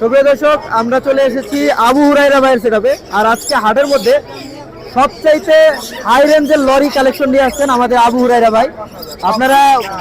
সুপ্রিয় দর্শক আমরা চলে এসেছি আবু হুরাইরা ভাইয়ের সেটাপে আর আজকে হাটের মধ্যে সবচাইতে হাই রেঞ্জের লরি কালেকশন নিয়ে আসছেন আমাদের আবু হুরাইরা ভাই। আপনারা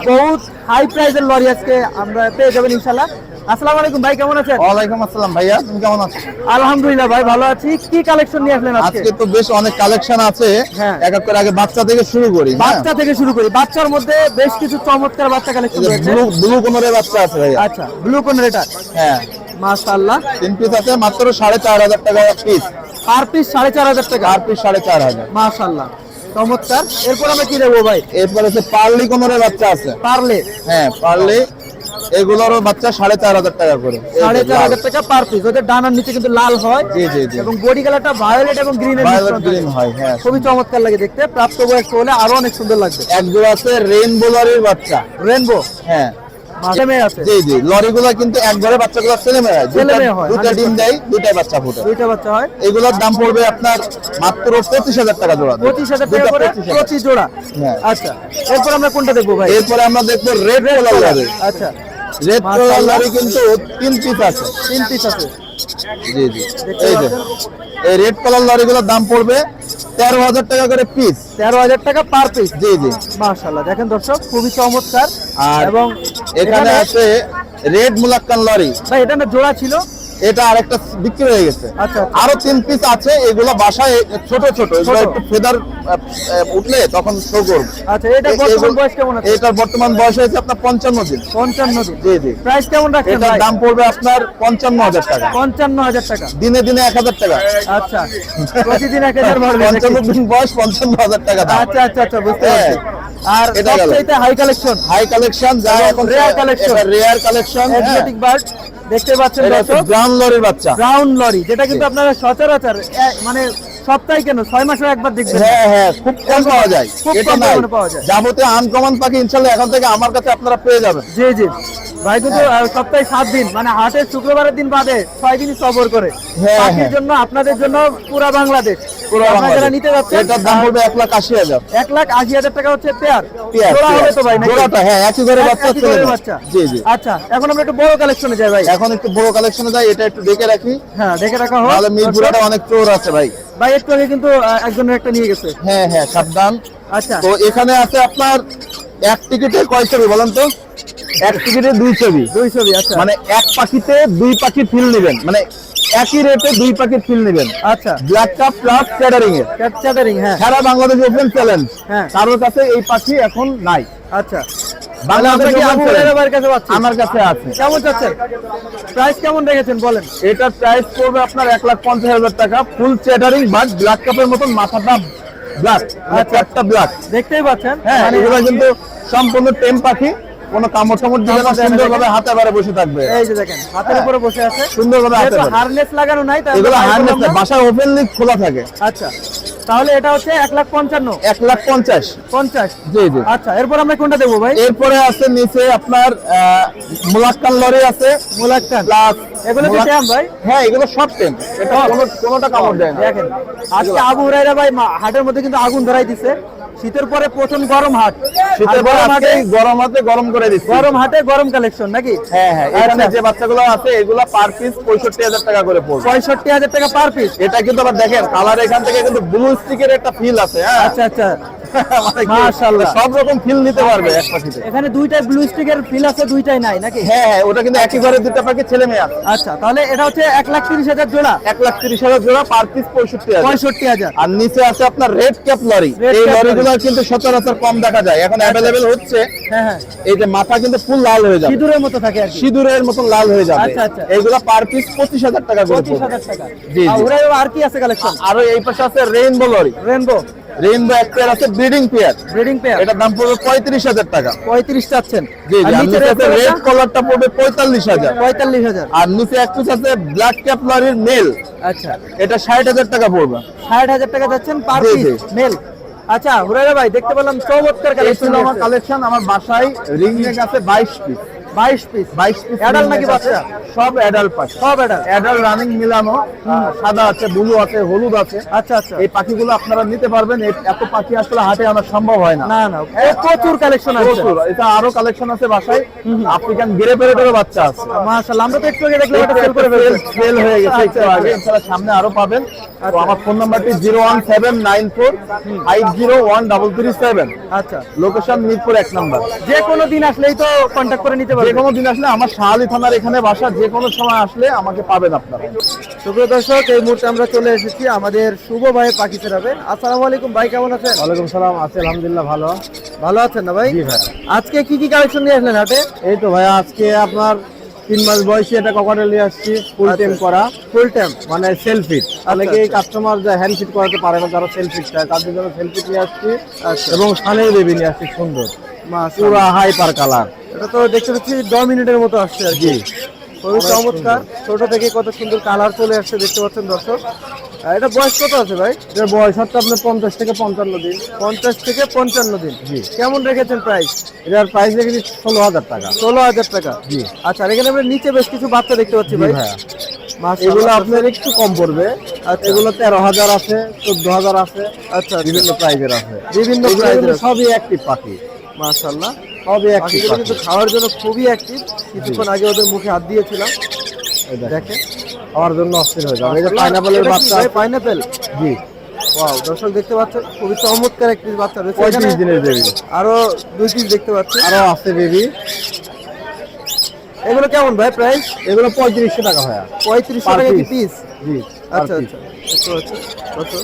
বহুত হাই প্রাইসের লরি আজকে আমরা পেয়ে যাবেন ইনশাল্লাহ আসসালামু আলাইকুম ভাই কেমন আছেন? ওয়ালাইকুম আসসালাম ভাইয়া তুমি কেমন আছো আলহামদুলিল্লাহ ভাই ভালো আছি। কি কালেকশন নিয়ে আসলেন আজকে? আজকে তো বেশ অনেক কালেকশন আছে। হ্যাঁ। এক এক করে আগে বাচ্চা থেকে শুরু করি হ্যাঁ? বাচ্চা থেকে শুরু করি। বাচ্চার মধ্যে বেশ কিছু চমৎকার বাচ্চা কালেকশন রয়েছে। ব্লু ব্লু কোনের বাচ্চা আছে ভাইয়া। আচ্ছা ব্লু কোন রেটার হ্যাঁ। মাশাআল্লাহ। তিন পিস আছে মাত্র সাড়ে চার হাজার টাকা পিস পার পিস সাড়ে চার হাজার টাকা। পিস সাড়ে চার হাজার। মাশাআল্লাহ। চমৎকার। এরপর আমরা কি দেবো ভাই? এরপর আছে পার্লি কোনের বাচ্চা আছে। পারলে। হ্যাঁ পার্লি। এগুলোরও বাচ্চা সাড়ে চার হাজার টাকা করে। সাড়ে চার। হাজার টাকা পার পিস ওদের ডানার নিচে কিন্তু লাল হয়। জি জি জি। এবং বডি কালারটা ভায়োলেট এবং গ্রিন ভায়োলেট গ্রিন হয় হ্যাঁ। খুবই চমৎকার লাগে দেখতে। প্রাপ্ত বয়স্ক হলে আরও অনেক সুন্দর লাগবে। এক জোড়া আছে রেইনবো লরির বাচ্চা। রেনবো হ্যাঁ। জি জি লরিগুলো কিন্তু একবারে বাচ্চাগুলো ছেলে মেয়ে হয় ছেলে মেয়ে দুটা ডিম দেয় দুটাই বাচ্চা ফুটে। দুইটা বাচ্চা হয়। এগুলোর দাম পড়বে আপনার মাত্র পঁচিশ হাজার টাকা জোড়া। পঁচিশ হাজার টাকা করে 25,000 জোড়া। হ্যাঁ। আচ্ছা এরপর আমরা কোনটা দেখব ভাই? এরপরে আমরা দেখব রেড কলার লরি। আচ্ছা। Red collar. লরি কিন্তু তিন পিস আছে। তিন পিস আছে। জি জি। এই যে? এই রেড কলার লরিগুলোর দাম পড়বে তেরো হাজার টাকা করে পিস তেরো হাজার টাকা পার পিস জি জি। মাশাআল্লাহ দেখেন দর্শক খুবই চমৎকার। আর এবং এখানে আছে রেড মুলাক্কান লরি। ভাই এটা না জোড়া ছিল? এটা আরেকটা বিক্রি হয়ে গেছে। আচ্ছা আরও তিন পিস আছে এগুলো বাসায় ছোট ছোট। এগুলো একটু ফেদার উঠলে তখন শো করবে। আচ্ছা এটা বর্তমান বয়স কেমন আছে? এটার বর্তমান বয়স হয়েছে আপনার পঞ্চান্ন দিন। পঞ্চান্ন দিন। জি জি। প্রাইস কেমন রাখছেন এটার দাম পড়বে আপনার পঞ্চান্ন হাজার টাকা। পঞ্চান্ন হাজার টাকা। দিনে দিনে এক হাজার টাকা। আচ্ছা। প্রতিদিন এক হাজার বাড়বে দিন বয়স পঞ্চান্ন হাজার টাকা আচ্ছা আচ্ছা আচ্ছা বুঝতে হ্যাঁ। পারছি। আর গেল। হাই কালেকশন হাই কালেকশন যা এখন rare collection rare collection exotic bird দেখতে পাচ্ছেন ব্রাউন লরির বাচ্চা। ব্রাউন লরি যেটা কিন্তু আপনারা সচরাচর মানে সপ্তাহে কেন? ছয় মাসে একবার দেখবেন হ্যাঁ হ্যাঁ খুব কম পাওয়া যায়। এটা নাই। যাবতীয় আনকমন পাখি ইনশাল্লাহ এখন থেকে আমার কাছে আপনারা পেয়ে যাবেন। জি জি। ভাই কিন্তু সপ্তাহে সাত দিন মানে হাটের শুক্রবারের দিন বাদে ছয় দিনই সফর করে। হ্যাঁ, পাখির হ্যাঁ। জন্য আপনাদের জন্য পুরা বাংলাদেশ। পুরো আপনারা বাংলাদেশ। নিতে যাচ্ছেন এটার দাম পড়বে এক লাখ আশি হাজার। এক লাখ আশি হাজার টাকা হচ্ছে পেয়ার। পেয়ার, জোড়া হবে তো ভাই জোড়াটা, হ্যাঁ, একই ঘরে বাচ্চা, ছেলে বাচ্চা। জি, জি। আচ্ছা এখন আমরা একটু বড় কালেকশনে যাই ভাই। এখন একটু বড় কালেকশনে যাই এটা একটু দেখে রাখি। হ্যাঁ দেখে রাখা হোক। তাহলে মিরপুরাটা অনেক চোর আছে ভাই। ভাই একটু আগে কিন্তু একজনের একটা নিয়ে গেছে। হ্যাঁ হ্যাঁ সাবধান। আচ্ছা। তো এখানে আছে আপনার এক টিকিটে কয় ছবি বলেন তো? এক টিকিটে দুই ছবি। দুই ছবি আচ্ছা। মানে এক পাখিতে দুই পাখি ফিল নেবেন। মানে একই রেটে দুই পাখির ফিল নেবেন। আচ্ছা। ব্ল্যাক কাপ প্লাস ক্যাটারিং এর চ্যাটারিং হ্যাঁ। সারা বাংলাদেশ ওপেন চ্যালেঞ্জ হ্যাঁ। কারোর কাছে এই পাখি এখন নাই। আচ্ছা। আমরা কাছে আছে। কেমন চাচ্ছেন প্রাইস কেমন রেখেছেন বলেন? এটার প্রাইস পড়বে আপনার এক লাখ পঞ্চাশ হাজার টাকা ফুল বাট ব্ল্যাক কাপের মতন মাথাটা ব্ল্যাক আচ্ছা। ব্ল্যাক দেখতেই পাচ্ছেন। হ্যাঁ মানে এগুলো কিন্তু সম্পূর্ণ টেম পাখি। কোনো কামড় টামড় দিবে না সুন্দরভাবে হাতে বারে বসে থাকবে। এই যে দেখেন হাতের। উপরে বসে আছে। সুন্দরভাবে হাতে। হারনেস লাগানো নাই তাই এগুলো হারনেস। বাসায় ওপেনলি খোলা থাকে। আচ্ছা তাহলে এটা হচ্ছে এক লাখ পঞ্চান্ন। এক লাখ পঞ্চাশ। পঞ্চাশ? জি জি। আচ্ছা এরপর আমরা কোনটা দেবো ভাই? এরপরে আছে নিচে আপনার মুলাক্কান লরি আছে। মুলাক্কান। প্লাস এগুলো কি টেম ভাই? হ্যাঁ এগুলো সব টেম এটা কোনো কোনোটা কামড় দেয় না। দেখেন আজকে আবু হুরাইরা ভাই হাটের মধ্যে কিন্তু আগুন ধরাই দিছে। শীতের পরে প্রথম গরম হাট। শীতের পরে হাটে গরম হাতে গরম করে দিচ্ছি। গরম হাটে গরম কালেকশন নাকি? হ্যাঁ হ্যাঁ এখানে আচ্ছা। যে বাচ্চাগুলো আছে এগুলো পার পিস পঁয়ষট্টি হাজার টাকা করে পড়বে। পঁয়ষট্টি হাজার টাকা পার পিস এটা কিন্তু আবার দেখেন কালার এখান থেকে কিন্তু ব্লু স্টিকের একটা ফিল আছে হ্যাঁ? আচ্ছা আচ্ছা। মাশাআল্লাহ। সব রকম ফিল নিতে পারবে এক পাখিতে। এখানে দুইটাই ব্লু স্টিকের ফিল আছে দুইটাই নাই নাকি? হ্যাঁ হ্যাঁ ওটা কিন্তু একই ঘরে দুটো পাখি ছেলে মেয়ে আছে। আচ্ছা তাহলে এটা হচ্ছে এক লাখ তিরিশ হাজার জোড়া। এক লাখ তিরিশ হাজার জোড়া পার পিস পঁয়ষট্টি হাজার। পঁয়ষট্টি হাজার। আর নিচে আছে আপনার রেড ক্যাপ লরি এই লরিগুলো কিন্তু সচরাচর কম দেখা যায়। এখন অ্যাভেলেবেল হচ্ছে। হ্যাঁ হ্যাঁ। এই যে মাথা কিন্তু ফুল লাল হয়ে যাবে। সিঁদুরের মতো থাকে আর সিঁদুরের মতন লাল হয়ে যাবে। আচ্ছা, আচ্ছা। এইগুলো পার পিস পঁচিশ হাজার টাকা করে পঁচিশ পড়বে। হাজার টাকা। জি, আর জি। আর কি আছে কালেকশন আরও এই পাশে আছে রেইনবো লরি রেনবো রেইনবো এক পেয়ার আছে ব্রিডিং পেয়ার ব্রিডিং পেয়ার এটার দাম পড়বে পঁয়ত্রিশ হাজার টাকা। পঁয়ত্রিশ চাচ্ছেন। জি জি রেড কলারটা পড়বে পঁয়তাল্লিশ হাজার। পঁয়তাল্লিশ হাজার। আর নিচে এক পিস আছে ব্ল্যাক ক্যাপ মেল আচ্ছা। এটা ষাট হাজার টাকা পড়বে। ষাট হাজার টাকা যাচ্ছেন পার পিস মেল আচ্ছা হুরাইরা ভাই দেখতে পেলাম এই কালেকশন আমার কালেকশন আমার বাসায় রিং নেক আছে বাইশ পিস বাইশ পিস বাইশ পিস Adult নাকি বাচ্চা? সব অ্যাডাল্ট পাখি সব রানিং মিলানো সাদা আছে ব্লু আছে হলুদ আছে। আচ্ছা আচ্ছা। এই পাখিগুলো আপনারা নিতে পারবেন। এত পাখি আসলে হাটে আনা সম্ভব হয় না। না না প্রচুর কালেকশন আছে। প্রচুর। এটা আরও কালেকশন আছে বাসায়। আফ্রিকান গ্রে প্যারেটেরও বাচ্চা আছে। মাশাআল্লাহ আমরা তো একটু আগে দেখলাম এটা সেল করে ফেলছে। সেল হয়ে গেছে একটু আচ্ছা, আগে ইনশাআল্লাহ সামনে আরও পাবেন। তো আমার ফোন নাম্বারটি আচ্ছা। লোকেশন মিরপুর এক নাম্বার। যে কোনো দিন আসলেই তো কন্ট্যাক্ট করে নিতে যে কোনো দিন আসলে আমার শাহালি থানার এখানে বাসা যে কোনো সময় আসলে আমাকে পাবেন আপনারা। সুপ্রিয় দর্শক এই মুহূর্তে আমরা চলে এসেছি আমাদের শুভ ভাইয়ের পাখি চেরাবে আসসালামু আলাইকুম ভাই কেমন আছেন? ওয়ালাইকুম সালাম আছে আলহামদুলিল্লাহ ভালো। ভালো আছেন না ভাই? জি ভাই। আজকে কি কি কালেকশন নিয়ে আসলেন হাটে? এই তো ভাই আজকে আপনার তিন মাস বয়সী একটা ককাটেল নিয়ে আসছি ফুল টেম আচ্ছা। করা। ফুল টাইম মানে সেলফিট অনেকে আচ্ছা। কাস্টমার যে হ্যান্ড ফিট করাতে পারে না যারা সেলফিট চায়। তাদের জন্য সেলফিট নিয়ে আসছি আচ্ছা। এবং সানের বেবি নিয়ে আসছি সুন্দর। পুরা হাইপার কালার এটা তো দেখতে পাচ্ছি দশ মিনিটের মতো আসছে আর কি। খুবই চমৎকার। ছোট থেকে কত সুন্দর কালার চলে আসছে দেখতে পাচ্ছেন দর্শক। আর এটা বয়স কত আছে ভাই? এর বয়স হচ্ছে আপনার পঞ্চাশ থেকে পঞ্চান্ন দিন। পঞ্চাশ থেকে পঞ্চান্ন দিন। জি। কেমন রেখেছেন প্রাইস এটার প্রাইস রেখেছি ষোলো হাজার টাকা। ষোলো হাজার টাকা। জি। আচ্ছা আর এখানে আমরা নিচে বেশ কিছু বাচ্চা দেখতে পাচ্ছি ভাই। এগুলো আপনার একটু কম পড়বে। আচ্ছা। এগুলো তেরো হাজার আছে চোদ্দ হাজার আছে। আচ্ছা আচ্ছা। বিভিন্ন প্রাইজের আছে। বিভিন্ন প্রাইজের সবই অ্যাক্টিভ পাখি। মাশাআল্লাহ। সবই অ্যাক্টিভ কিন্তু খাওয়ার জন্য খুবই অ্যাক্টিভ কিছুক্ষণ আগে ওদের মুখে হাত দিয়েছিলাম। দেখেন। আমার জন্য অস্থির হয়ে যাবে। এই যে পাইনাপেলের বাচ্চা? পাইনাপেল জি। ওয়াও দর্শক দেখতে পাচ্ছেন খুবই চমৎকার একটি বাচ্চা রয়েছে পঁয়ত্রিশ দিনের বেবি আরও দুই পিস দেখতে পাচ্ছি আরও আছে বেবি এগুলো কেমন ভাই প্রাইস এগুলো পঁয়ত্রিশশো টাকা ভাইয়া। পঁয়ত্রিশশো টাকা কি পিস জি আচ্ছা আচ্ছা। পাচ্ছি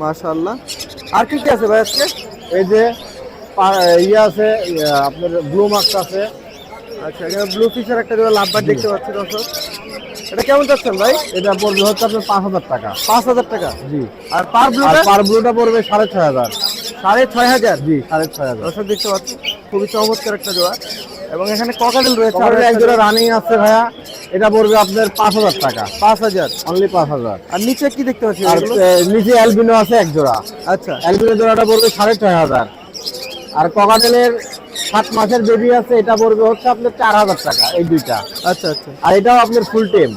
মাশাআল্লাহ। আর কি কি আছে ভাই আজকে? এই যে ইয়ে আছে ইয়ে, আপনার ব্লু মার্কস আছে। আচ্ছা এখানে ব্লু ফিশার একটা লাভবার দেখতে পাচ্ছি দর্শক। এটা কেমন চাচ্ছেন ভাই? এটা পড়বে হচ্ছে আপনার পাঁচ হাজার টাকা। পাঁচ হাজার টাকা? জি। আর পার ব্লুটা পার ব্লুটা পড়বে সাড়ে ছয় হাজার। সাড়ে ছয় হাজার? জি সাড়ে ছয় হাজার। দর্শক দেখতে পাচ্ছি খুবই চমৎকার একটা জোড়া এবং এখানে ককাটেল রয়েছে আরও এক জোড়া। রানিং আছে ভাইয়া। এটা পড়বে আপনার পাঁচ হাজার টাকা। পাঁচ হাজার? অনলি পাঁচ হাজার। আর নিচে কি দেখতে পাচ্ছি নিচে অ্যালবিনো আছে এক জোড়া আচ্ছা। অ্যালবিনো জোড়াটা পড়বে সাড়ে ছয় হাজার। আর ককাটেলের সাত মাসের বেবি আছে এটা পড়বে হচ্ছে আপনার চার হাজার টাকা এই দুইটা। আচ্ছা আচ্ছা। আর এটাও আপনার ফুল টেম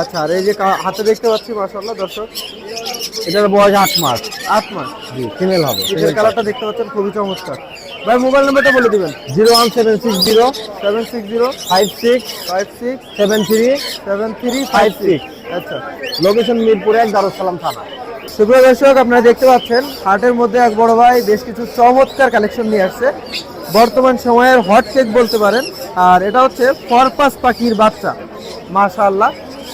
আচ্ছা আর এই যে হাতে দেখতে পাচ্ছি মাশাআল্লাহ দর্শক। এটার বয়স আট মাস। আট মাস? জি ফিমেল হবে পিঠের কালারটা দেখতে পাচ্ছেন খুবই চমৎকার। ভাই মোবাইল নাম্বারটা বলে দিবেন। Zero one seven six zero seven six zero five six five six seven three seven three five five six. আচ্ছা। লোকেশন মিরপুর এক দারুসালাম থানা। সুপ্রিয় দর্শক আপনারা দেখতে পাচ্ছেন হাটের মধ্যে এক বড় ভাই বেশ কিছু চমৎকার কালেকশন নিয়ে আসছে। বর্তমান সময়ের হট কেক বলতে পারেন আর এটা হচ্ছে ফরপাস পাখির বাচ্চা। মাশাআল্লাহ।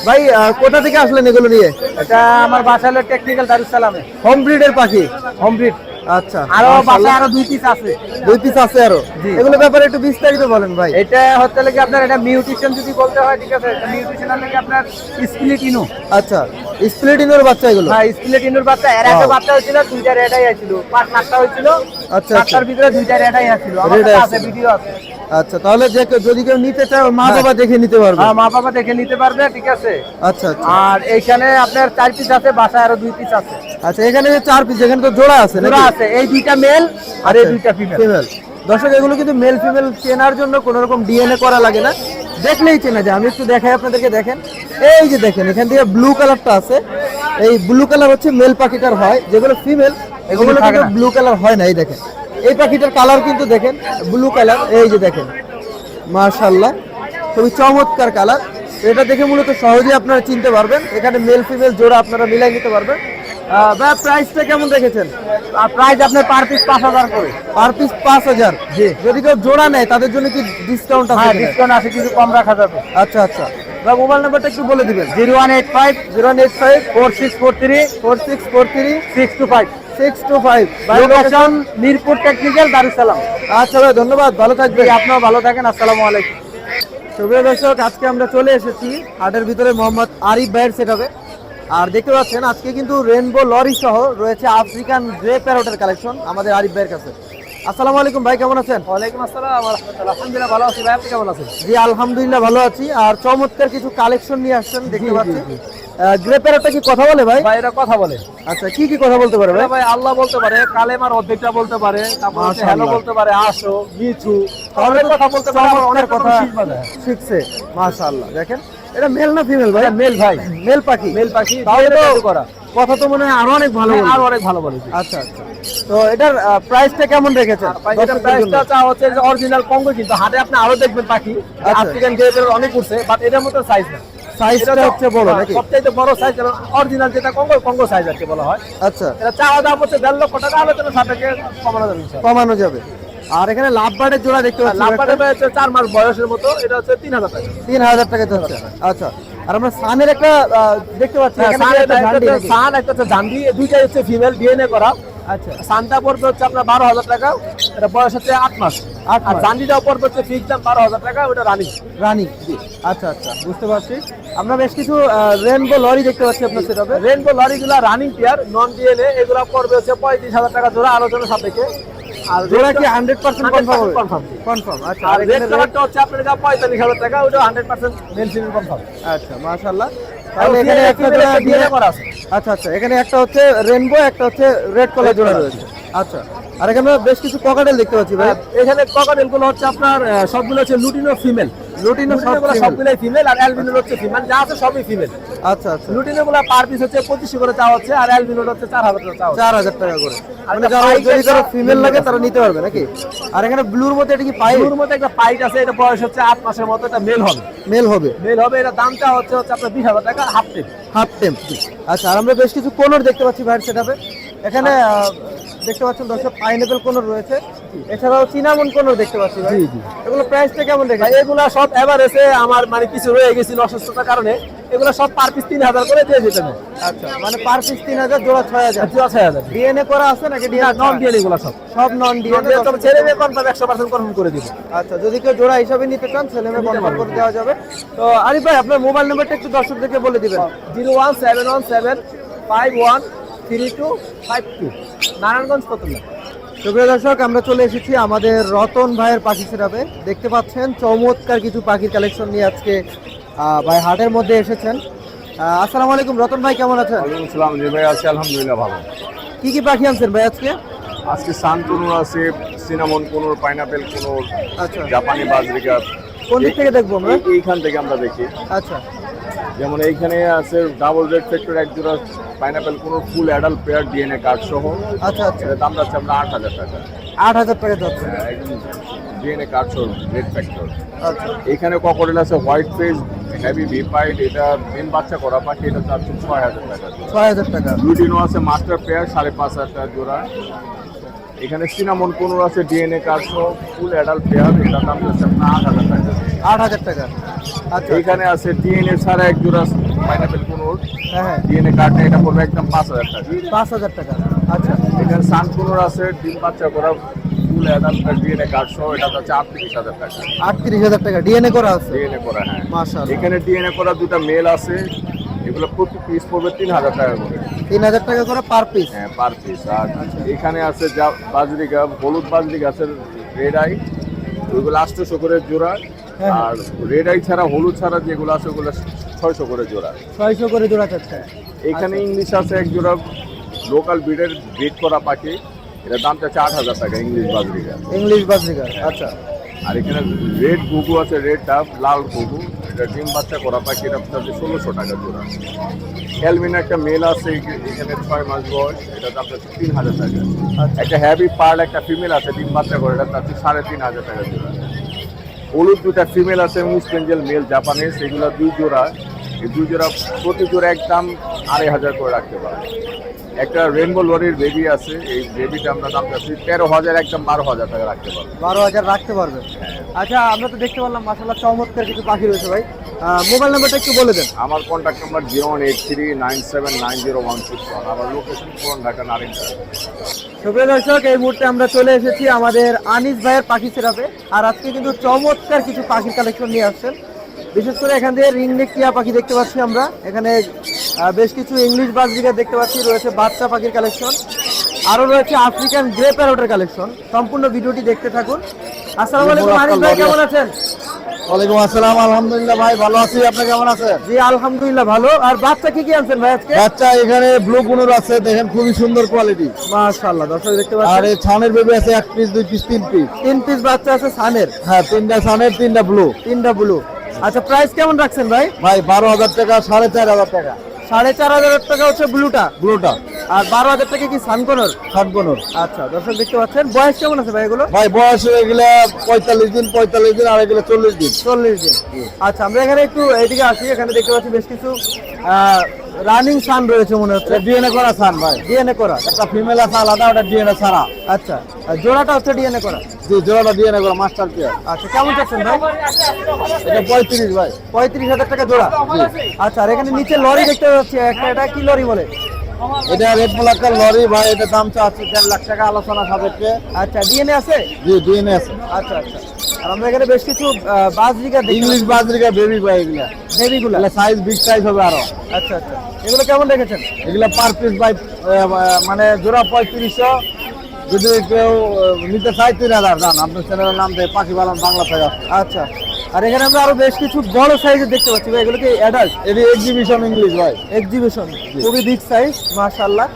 ভাই কোথা থেকে আসলেন এগুলো নিয়ে? এটা আমার বাসা হলো টেকনিক্যাল দারুসালামে হোম ব্রিডের পাখি। হোম ব্রিড আচ্ছা। আরও বাসায় আরও দুই পিস আছে। দুই পিস আছে আরও। এগুলো ব্যাপারে একটু বিস্তারিত বলেন ভাই। এটা হচ্ছে লাগে আপনার এটা মিউটিশন যদি বলতে হয় ঠিক আছে? লাগে আপনার স্প্লিট ইনু আচ্ছা স্প্লিটিনোর বাচ্চা এগুলো? হ্যাঁ স্প্লিট ইনুর বাচ্চা। এর একটা বাচ্চা হয়েছিল দুইটা রেডাই আছিল। পাঁচ সাতটা হয়েছিল। আচ্ছা, সাতটার ভিতরে দুইটা রেডাই আছিল। আমার কাছে। ভিডিও আছে। আচ্ছা তাহলে যে যদি কেউ নিতে চায় মা হ্যাঁ। বাবা দেখে নিতে পারবে? হ্যাঁ মা বাবা দেখে নিতে পারবে ঠিক আছে? আচ্ছা আচ্ছা। আর এইখানে আপনার চার পিস আছে বাসায় আরও দুই পিস আছে। আচ্ছা এখানে যে চার পিস এখানে তো জোড়া আছে জোড়া আছে এই দুইটা মেল আর এই দুইটা ফিমেল ফিমেল দর্শক এগুলো কিন্তু মেল ফিমেল চেনার জন্য কোনো রকম ডিএনএ করা লাগে না। দেখলেই চেনা যায় আমি একটু দেখাই আপনাদেরকে দেখেন। এই যে দেখেন এখান থেকে ব্লু কালারটা আছে। এই ব্লু কালার হচ্ছে মেল পাখিটার হয় যেগুলো ফিমেল এগুলো কিন্তু ব্লু কালার হয় না এই দেখেন। এই পাখিটার কালার কিন্তু দেখেন ব্লু কালার এই যে দেখেন মার্শাল্লাহ খুবই চমৎকার কালার। এটা দেখে মূলত সহজেই আপনারা চিনতে পারবেন। এখানে মেল ফিমেল জোড়া আপনারা মিলাই নিতে পারবেন। ভাই প্রাইসটা কেমন রেখেছেন আর প্রাইস আপনার পার পিস পাঁচ হাজার করে। পার পিস পাঁচ হাজার। জি। যদি কেউ জোড়া নেয় তাদের জন্য কি ডিসকাউন্ট হ্যাঁ আছে ডিসকাউন্ট আছে কিছু কম রাখা যাবে। আচ্ছা আচ্ছা। বা মোবাইল নাম্বারটা একটু বলে দিবেন। Zero one eight five zero one eight five four six four three four six four three six two five. Six two five location Mirpur technical Darussalam আচ্ছা ভাই ধন্যবাদ ভালো থাকবেন। আপনারা ভালো থাকেন আসসালামু আলাইকুম। সুপ্রিয় দর্শক আজকে আমরা চলে এসেছি হাটের ভিতরে মোহাম্মদ আরিফ ভাইয়ের সেটাবে আর দেখতে পাচ্ছেন আজকে কিন্তু রেনবো লরি সহ রয়েছে আফ্রিকান গ্রে প্যারোটের কালেকশন আমাদের আরিফ ভাইয়ের কাছে। আসসালামু আলাইকুম ভাই কেমন আছেন? ওয়ালাইকুম আসসালাম আলহামদুলিল্লাহ। ভালো আছি ভাই আপনি কেমন আছেন? জি আলহামদুলিল্লাহ ভালো আছি। আর চমৎকার কিছু কালেকশন নিয়ে আসছেন দেখতে পাচ্ছি। কি কথা বলে ভাই? ভাই এটা কথা বলে। আচ্ছা কি কি কথা বলতে পারে ভাই? ভাই আল্লাহ বলতে পারে কালেমার অর্ধেকটা বলতে পারে তারপর হ্যালো বলতে পারে আসো মিছু তাহলে কথা বলতে পারে অনেক কথা শিখছে। মাশাআল্লাহ দেখেন এটা মেল না ফিমেল ভাই? মেল ভাই। মেল পাখি। মেল পাখি তাহলে তো করা। কথা তো মনে হয় আরও অনেক ভালো হ্যাঁ, আরও অনেক ভালো বলে আচ্ছা আচ্ছা। তো এটার প্রাইসটা কেমন রেখেছেন? প্রাইসটা চা হচ্ছে যে অরিজিনাল কঙ্গো কিন্তু হাটে আপনি আরও দেখবেন পাখি। আফ্রিকান গ্রেপের অনেক উঠছে বাট এটার মতো সাইজ না। সাইজটা হচ্ছে বড় নাকি? সবচাইতে বড় সাইজ অরিজিনাল যেটা কঙ্গো কঙ্গো সাইজ আর বলা হয়। আচ্ছা। এটা চাওয়া দাম হচ্ছে দেড় লক্ষ টাকা আলোচনা সাপেক্ষে কমানো যাবে কমানো যাবে। আর এখানে লাভ বার্ডের জোড়া দেখতে আর পাচ্ছি ভাই চার মাস বয়সের মতো এটা হচ্ছে তিন হাজার টাকা। তিন হাজার টাকা আচ্ছা। আর আমরা সানের একটা দেখতে পাচ্ছি হ্যাঁ, সান একটা হচ্ছে জান্ডি দুইটাই হচ্ছে ফিমেল ডিএনএ করা। আচ্ছা। সানটা পড়বে হচ্ছে আপনার বারো হাজার টাকা এটা বয়স হচ্ছে আট মাস। আর। জান্ডিটাও পড়বে হচ্ছে ফিক্স দাম বারো হাজার টাকা ওটা রানিং। রানী আচ্ছা আচ্ছা বুঝতে পারছি। আমরা বেশ কিছু রেনবো লরি দেখতে পাচ্ছি আপনার সেটাপে রেনবো লরিগুলা রানিং পেয়ার নন ডিএনএ এগুলা পড়বে হচ্ছে পঁয়ত্রিশ হাজার টাকা জোড়া আলোচনা সাপেক্ষে। আর জোড়া কি hundred percent confirm confirm confirm আচ্ছা আর এখানে red- হচ্ছে আপনার কাছে পঁয়তাল্লিশ হাজার টাকা ওটা 100% মেনশন কনফার্ম আচ্ছা মাশাআল্লাহ। তাহলে এখানে একটা জোড়া দিয়ে করা আছে। আচ্ছা আচ্ছা এখানে একটা হচ্ছে রেনবো একটা হচ্ছে রেড কালার জোড়া রয়েছে। আচ্ছা আর এখানে বেশ কিছু ককাটেল দেখতে পাচ্ছি ভাই। এখানে ককাটেলগুলো হচ্ছে আপনার সবগুলো হচ্ছে লুটিনো ফিমেল লুটিনো সব লুটিনো ফিমেল আর অ্যালবিনো হচ্ছে ফিমেল যা আছে সবই ফিমেল আচ্ছা আচ্ছা। লুটিনো গুলো পার পিস হচ্ছে পঁচিশশো করে চাওয়া হচ্ছে আর অ্যালবিনো হচ্ছে চার হাজার টাকা চাওয়া হচ্ছে। চার হাজার টাকা করে। মানে যারা যদি কারও ফিমেল লাগে তারা নিতে পারবে নাকি? আর এখানে ব্লুর মধ্যে এটা কি পাই এগুলোর মধ্যে একটা পাইট আছে এটা বয়স হচ্ছে মাসের মতো এটা মেল হবে। মেল হবে। মেল হবে এটা দামটা হচ্ছে আপনার টাকা হাফ টেপ হাফ টেম্প আচ্ছা আর আমরা বেশ কিছু কোনর দেখতে পাচ্ছি ভাইয়ের সেটাপে এখানে আহ, দেখতে পাচ্ছেন দর্শক পাইনাপেল কোনর রয়েছে। এছাড়াও চিনামন কোনর দেখতে পাচ্ছি ভাই। এগুলো প্রাইসটা কেমন রেখেছে এগুলা সব এভারেজে আমার মানে কিছু রয়ে গেছিল অসুস্থতার কারণে এগুলো সব পার পিস তিন হাজার করে দিয়ে দিতে হবে। আচ্ছা মানে পার পিস তিন হাজার জোড়া ছয় হাজার। জোড়া ছয় হাজার। ডিএনএ করা আছে নাকি ডিএনএ নন দিয়ে এগুলো সব। সব নন ডিএনএ তবে ছেলে মেয়ে কনফার্ম একশো পার্সেন্ট কনফার্ম করে দিব। আচ্ছা যদি কেউ জোড়া হিসাবে নিতে চান ছেলে মেয়ে কনফার্ম করে দেওয়া যাবে। তো আরিফ ভাই আপনার মোবাইল নাম্বারটা একটু দর্শকদেরকে বলে দিবেন। Zero one seven one seven five one three two five two. Narayanganj কতলা সুপ্রিয় দর্শক আমরা চলে এসেছি আমাদের রতন ভাইয়ের পাখি সেরাপে দেখতে পাচ্ছেন চমৎকার কিছু পাখির কালেকশন নিয়ে আজকে ভাই হাটের মধ্যে এসেছেন। আসসালামু আলাইকুম রতন ভাই কেমন আছেন? আসসালাম জি ভাই আছি আলহামদুলিল্লাহ ভালো। কি কি পাখি আনছেন ভাই আজকে? আজকে সান কুনুর আছে সিনামন কুনুর পাইনাপেল কুনুর আচ্ছা। জাপানি বাজরিকা। কোন দিক থেকে দেখব আমরা? এইখান থেকে আমরা দেখি। আচ্ছা। যেমন এইখানে আছে ডাবল রেড ফ্যাক্টর এক জোড়া pineapple conure full adult pair DNA card সহ। আচ্ছা আচ্ছা। দাম যাচ্ছে আমরা আট হাজার টাকা। আট হাজার টাকা যাচ্ছে। ডিএনএ কার্ড সহ রেড ফ্যাক্টর আচ্ছা। এইখানে ককরেল আছে হোয়াইট ফেস হেভি ভিপাইট এটা মেন বাচ্চা করা পাখি এটা চাচ্ছে ছয় হাজার টাকা। ছয় হাজার টাকা। লুটিনো আছে মাস্টার পেয়ার সাড়ে পাঁচ হাজার টাকা জোড়া। এখানে সিনামন কোনোর আছে ডিএনএ কার্ডসহ ফুল অ্যাডাল্ট পেয়ার এটা দাম যাচ্ছে আপনার আট হাজার আট হাজার টাকা। আচ্ছা। এইখানে আছে ডিএনএ ছাড়া এক জোড়া পাইনাপেল কোনোর। হ্যাঁ। ডিএনএ কার্ডে এটা পড়বে একদম পাঁচ হাজার টাকা। পাঁচ হাজার টাকা। আচ্ছা। এখানে সান কোনোর আছে ডিম বাচ্চা করা ফুল অ্যাডাল্ট ডিএনএ কার্ড সহ এটা যাচ্ছে আটত্রিশ হাজার টাকা। আটত্রিশ হাজার টাকা। ডিএনএ করা আছে? ডিএনএ করা হ্যাঁ। মাশাআল্লাহ। এখানে ডিএনএ করা দুটা মেল আছে এগুলো প্রতি পিস পড়বে তিন হাজার টাকা করে। তিন হাজার টাকা করে পার পিস হ্যাঁ পার পিস আর এখানে আছে যা বাজরিকা হলুদ বাজরি গাছের রেড আই ওইগুলো আটশোশো করে জোড়া। আর রেড আই ছাড়া হলুদ ছাড়া যেগুলো আছে ওগুলো ছয়শো করে জোড়া। ছয়শো করে জোড়া চাচ্ছে এখানে ইংলিশ আছে এক জোড়া লোকাল ব্রিডের ব্রিড করা পাখি। এটা দাম চাচ্ছে আট হাজার টাকা ইংলিশ বাজরিকা। ইংলিশ বাজরিকার আচ্ছা। আর এখানে রেড ঘুঘু আছে রেড ডাব লাল ঘুঘু। এটা ডিম বাচ্চা করা পাখি এটা চাচ্ছে ষোলোশো টাকা জোড়া। ক্যালভিন একটা মেল আছে এখানে ছয় মাস বয়স এটা দাম চাচ্ছে তিন হাজার টাকা। আচ্ছা। একটা হ্যাভি পার্ল একটা ফিমেল আছে ডিম বাচ্চা করে এটা চাচ্ছে সাড়ে তিন হাজার টাকা জোড়া। হলুদ দুটা ফিমেল আছে মুস স্পেঞ্জেল মেল জাপানিজ এগুলো দুই জোড়া। এই দুই জোড়া প্রতি জোড়া একদম আড়াই হাজার করে রাখতে পারে একটা রেনবো লরির বেবি আছে এই বেবিটা আমরা দাম চাচ্ছি তেরো হাজার একদম বারো হাজার টাকা রাখতে পারব। বারো হাজার রাখতে পারবে। আচ্ছা আমরা তো দেখতে পারলাম মাসাল্লাহ চমৎকার কিছু পাখি রয়েছে ভাই। মোবাইল নাম্বারটা একটু বলে দেন। আমার contact number zero one eight three nine seven nine zero one six one আমার লোকেশন পুরান ঢাকা নারিন্দা সুপ্রিয় দর্শক এই মুহূর্তে আমরা চলে এসেছি আমাদের আনিস ভাইয়ের পাখি সেরাপে আর আজকে কিন্তু চমৎকার কিছু পাখির কালেকশন নিয়ে আসছেন। বিশেষ করে এখান থেকে রিংনেক টিয়া পাখি দেখতে পাচ্ছি আমরা। এখানে বেশ কিছু ইংলিশ বাজরিকা দেখতে পাচ্ছি রয়েছে বাচ্চা পাখির কালেকশন আরও রয়েছে আফ্রিকান গ্রে প্যারোটের কালেকশন সম্পূর্ণ ভিডিওটি দেখতে থাকুন। আসসালামু আলাইকুম আনিস ভাই কেমন আছেন? ওয়ালাইকুম আসসালাম আলহামদুলিল্লাহ ভাই ভালো আছি। আপনি কেমন আছেন? জি আলহামদুলিল্লাহ ভালো। আর বাচ্চা কি কি আনছেন ভাই আজকে? বাচ্চা এখানে ব্লু কুনুর আছে দেখেন খুবই সুন্দর কোয়ালিটি মাশাআল্লাহ দর্শক দেখতে আর এই ছানের বেবি আছে এক পিস দুই পিস তিন পিস তিন পিস বাচ্চা আছে সানের হ্যাঁ তিনটা ছানের তিনটা ব্লু তিনটা ব্লু আচ্ছা প্রাইস কেমন রাখছেন ভাই? ভাই বারো হাজার টাকা সাড়ে চার হাজার টাকা। সাড়ে চার হাজার টাকা হচ্ছে ব্লুটা? ব্লুটা। আর বারো হাজার টাকা কি সানকোনর? সানকোনর। আচ্ছা দর্শক দেখতে পাচ্ছেন বয়স কেমন আছে ভাই এগুলো? ভাই বয়স হয়ে গেলে পঁয়তাল্লিশ দিন পঁয়তাল্লিশ দিন আর এগুলো চল্লিশ দিন। চল্লিশ দিন। আচ্ছা আমরা এখানে একটু এইদিকে আসি এখানে দেখতে পাচ্ছি বেশ কিছু রানিং সান রয়েছে মনে হচ্ছে। ডিএনএ করা সান ভাই। ডিএনএ করা। একটা ফিমেল আছে আলাদা ওটা ডিএনএ ছাড়া। আচ্ছা। আর জোড়াটা হচ্ছে ডিএনএ করা? জি জোড়াটা ডিএনএ করা মাস্টার পেয়ার আচ্ছা কেমন চাচ্ছেন ভাই? এটা পঁয়ত্রিশ ভাই। পঁয়ত্রিশ হাজার টাকা জোড়া। আচ্ছা আর এখানে নিচে লরি দেখতে পাচ্ছি একটা এটা কি লরি বলে? এটা রেড লরি ভাই এটা দাম চাচ্ছে দেড় লাখ টাকা আলোচনা সাপেক্ষে। আচ্ছা ডিএনএ আছে? জি ডিএনএ আছে। আচ্ছা আচ্ছা। আর আমরা এখানে বেশ কিছু বাজরিকা ইংলিশ বাজরিকা বেবি ভাই এগুলা। বেবিগুলো সাইজ বিগ সাইজ হবে আরও। আচ্ছা আচ্ছা। এগুলো কেমন রেখেছেন? এগুলা পার পিস ভাই মানে জোড়া পঁয়ত্রিশশো। যদি কেউ নিতে চাই তিন হাজার দাম আপনার চ্যানেলের নাম থেকে পাখি পালন বাংলা থেকে আচ্ছা। আর এখানে আমরা আরও বেশ কিছু বড় সাইজের দেখতে পাচ্ছি। ভাই এগুলো কি অ্যাডাল্ট এটি এক্সিবিশন ইংলিশ ভাই। এক্সিবিশন খুবই বিগ সাইজ মাশাআল্লাহ।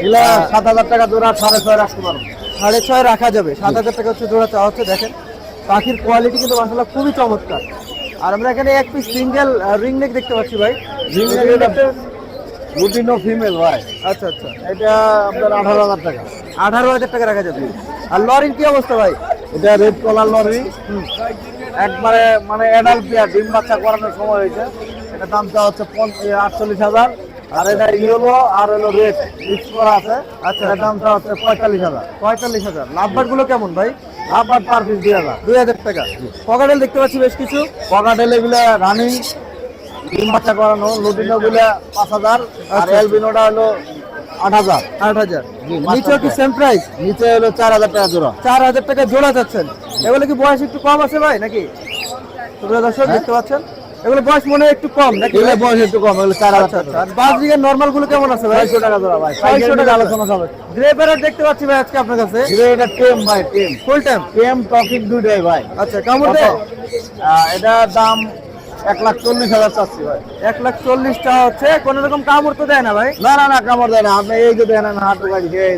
এগুলা সাত হাজার টাকা জোড়া সাড়ে ছয় রাখতে পারব সাড়ে ছয় রাখা যাবে। সাত হাজার টাকা হচ্ছে জোড়া চাওয়া হচ্ছে দেখেন পাখির কোয়ালিটি কিন্তু মাসাল্লাহ খুবই চমৎকার। আর আমরা এখানে এক পিস সিঙ্গেল রিং নেক দেখতে পাচ্ছি ভাই। রিং নেক লুটিনো ফিমেল ভাই। আচ্ছা আচ্ছা। এটা আপনার আঠারো হাজার টাকা। আঠারো হাজার টাকা রাখা যাবে। আর লরির কি অবস্থা ভাই? এটা রেড কলার লরি। একবারে মানে অ্যাডাল্ট পেয়ার ডিম বাচ্চা করানোর সময় হয়েছে। এটা দামটা হচ্ছে আটচল্লিশ হাজার। আর এটা ইয়েলো আর হলো রেড মিক্স করা আছে। আচ্ছা। এটার দামটা হচ্ছে পঁয়তাল্লিশ হাজার। পঁয়তাল্লিশ হাজার। লাভবারগুলো কেমন ভাই? আবার পার পিস দুই হাজার। দুই হাজার টাকা। পকাটেল দেখতে পাচ্ছি বেশ কিছু। পকাটেল এগুলো রানিং ডিম বাচ্চা করানো লুটিনো গুলো পাঁচ হাজার। আর আচ্ছা। এলবিনোটা হলো আট হাজার। আট হাজার। জি, নিচেও কি সেম প্রাইস নিচে হলো চার হাজার টাকা জোড়া। চার হাজার টাকা জোড়া যাচ্ছেন। এগুলো কি বয়স একটু কম আছে ভাই নাকি? তোমরা দর্শক দেখতে পাচ্ছেন? এগুলো বয়স মনে হয় একটু কম নাকি এগুলো বয়স একটু কম এগুলো চার হাজার আচ্ছা বাস দিকের আর নর্মালগুলো কেমন আছে ভাই? ছয়শো টাকা ধরা ভাই ছয়শো টাকা আলোচনা হবে। গ্রে প্যারেট দেখতে পাচ্ছি ভাই আজকে আপনার কাছে। গ্রে এটা টেম ভাই টেম। ফুল টাইম টেম টপিক দুইটাই ভাই। আচ্ছা কেমন এটা দাম এক লাখ চল্লিশ হাজার চাচ্ছি ভাই। এক লাখ চল্লিশ টাকা হচ্ছে কোন রকম কামড় তো দেয় না ভাই? না না না কামড় দেয় না। আপনি এই যে দেন না হাঁটু গাড়ি এই।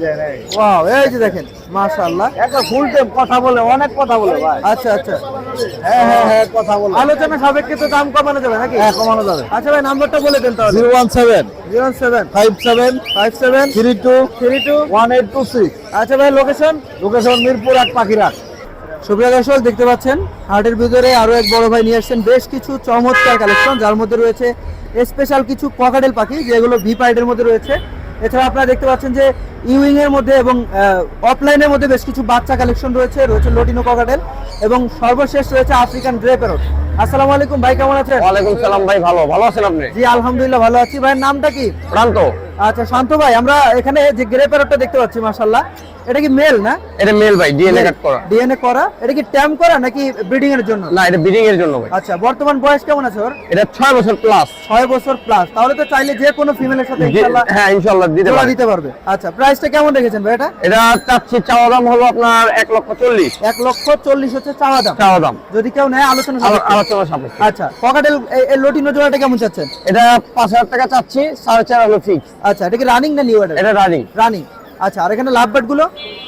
ওয়াও এই যে দেখেন মাশাআল্লাহ। একটা ফুল কথা বলে অনেক কথা বলে ভাই। আচ্ছা আচ্ছা। হ্যাঁ হ্যাঁ হ্যাঁ কথা বলে। আলোচনা সাপেক্ষে তো দাম কমানো যাবে নাকি? হ্যাঁ কমানো যাবে। আচ্ছা ভাই নাম্বারটা বলে দেন তাহলে। Zero one seven. Zero seven. Five seven. Five seven. Three two. Three two. One eight two six. আচ্ছা ভাই লোকেশন? লোকেশন মিরপুর এক পাখিরাট সুপ্রিয় দর্শক দেখতে পাচ্ছেন হাটের ভিতরে আরও এক বড় ভাই নিয়ে আসছেন। বেশ কিছু চমৎকার কালেকশন যার মধ্যে রয়েছে স্পেশাল কিছু পকাটেল পাখি যেগুলো ভি পাইডের মধ্যে রয়েছে। এছাড়া আপনারা দেখতে পাচ্ছেন যে ইউইং এর মধ্যে এবং অফলাইনের মধ্যে বেশ কিছু বাচ্চা কালেকশন রয়েছে রয়েছে লটিনো ককাটেল এবং সর্বশেষ রয়েছে আফ্রিকান গ্রে প্যারট আসসালামু আলাইকুম ভাই কেমন আছেন? ওয়ালাইকুম সালাম ভাই ভালো। ভালো আছেন আপনি? জি আলহামদুলিল্লাহ ভালো আছি। ভাইয়ের নামটা কি? প্রান্ত আচ্ছা শান্ত ভাই আমরা এখানে যে গ্রে প্যারটটা দেখতে পাচ্ছি মাশাল্লাহ এটা কি মেল না? এটা মেল ভাই ডিএনএ কাট করা। ডিএনএ করা? এটা কি ট্যাম করা নাকি ব্রিডিং এর জন্য? না এটা ব্রিডিং এর জন্য ভাই। আচ্ছা বর্তমান বয়স কেমন আছে ওর? এটা ছয় বছর প্লাস ছয় বছর প্লাস তাহলে তো চাইলে যে কোনো ফিমেলের সাথে ইনশাআল্লাহ হ্যাঁ ইনশাল্লাহ দিতে জোড়া পারি দিতে পারবে। আচ্ছা প্রাইসটা কেমন রেখেছেন ভাই এটা? এটা চাচ্ছি চাওয়া দাম হলো আপনার এক লক্ষ চল্লিশ। এক লক্ষ চল্লিশ হচ্ছে চাওয়া দাম। চাওয়া দাম। যদি কেউ নেয় আলোচনা। আলোচনা সাপেক্ষে। আচ্ছা পকেটেল এই লটিনো জোড়াটা কেমন চাচ্ছেন? এটা পাঁচ হাজার টাকা চাচ্ছি সাড়ে চার হলো ফিক্স আচ্ছা এটা কি রানিং না নিউ অর্ডার এটা রানিং রানিং আচ্ছা আর এখানে লাভ বাটগুলো?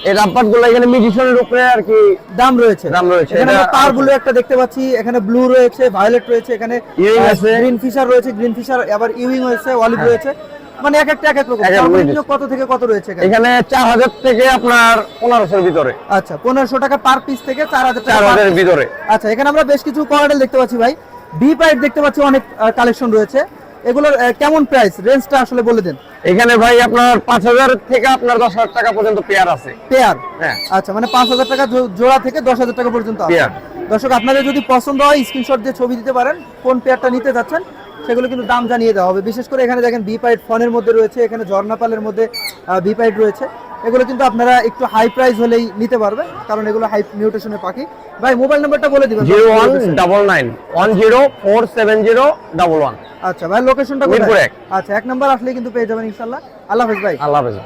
এই গুলো এখানে মিডিশনের উপরে আর কি দাম রয়েছে। দাম রয়েছে। এখানে পার ব্লু একটা দেখতে পাচ্ছি এখানে ব্লু রয়েছে ভায়োলেট রয়েছে এখানে Ewing আছে। গ্রিন ফিশার রয়েছে গ্রিন ফিশার আবার ইউইং রয়েছে অলিভ রয়েছে। মানে এক একটা এক এক রকম। কত থেকে কত রয়েছে এখানে? চার হাজার থেকে আপনার পনেরোশোর ভিতরে। আচ্ছা পনেরোশো টাকা পার পিস থেকে চার হাজার চার হাজারের ভিতরে। আচ্ছা এখানে আমরা বেশ কিছু কোয়ারেল দেখতে পাচ্ছি ভাই। বি পাইপ দেখতে পাচ্ছি অনেক কালেকশন রয়েছে। এগুলোর কেমন প্রাইস রেঞ্জটা আসলে বলে দেন। এখানে ভাই আপনার পাঁচ হাজার থেকে আপনার দশ হাজার টাকা পর্যন্ত পেয়ার আছে। পেয়ার হ্যাঁ। আচ্ছা মানে পাঁচ হাজার টাকা জোড়া থেকে দশ হাজার টাকা পর্যন্ত আছে। পেয়ার। দর্শক আপনাদের যদি পছন্দ হয় স্ক্রিনশট দিয়ে ছবি দিতে পারেন কোন পেয়ারটা নিতে যাচ্ছেন সেগুলো কিন্তু দাম জানিয়ে দেওয়া হবে। বিশেষ করে এখানে দেখেন বিপাইট ফোনের মধ্যে রয়েছে এখানে ঝর্ণাপালের মধ্যে বিপাইট রয়েছে। এগুলো কিন্তু আপনারা একটু হাই প্রাইস হলেই নিতে পারবেন কারণ এগুলো হাই মিউটেশনের পাখি। ভাই মোবাইল নাম্বারটা বলে দিবেন zero one double nine one zero four seven zero double one. আচ্ছা ভাই লোকেশনটা আচ্ছা এক নাম্বার আসলে কিন্তু পেয়ে যাবেন ইনশাল্লাহ আল্লাহ হাফেজ ভাই। আল্লাহ হাফেজ।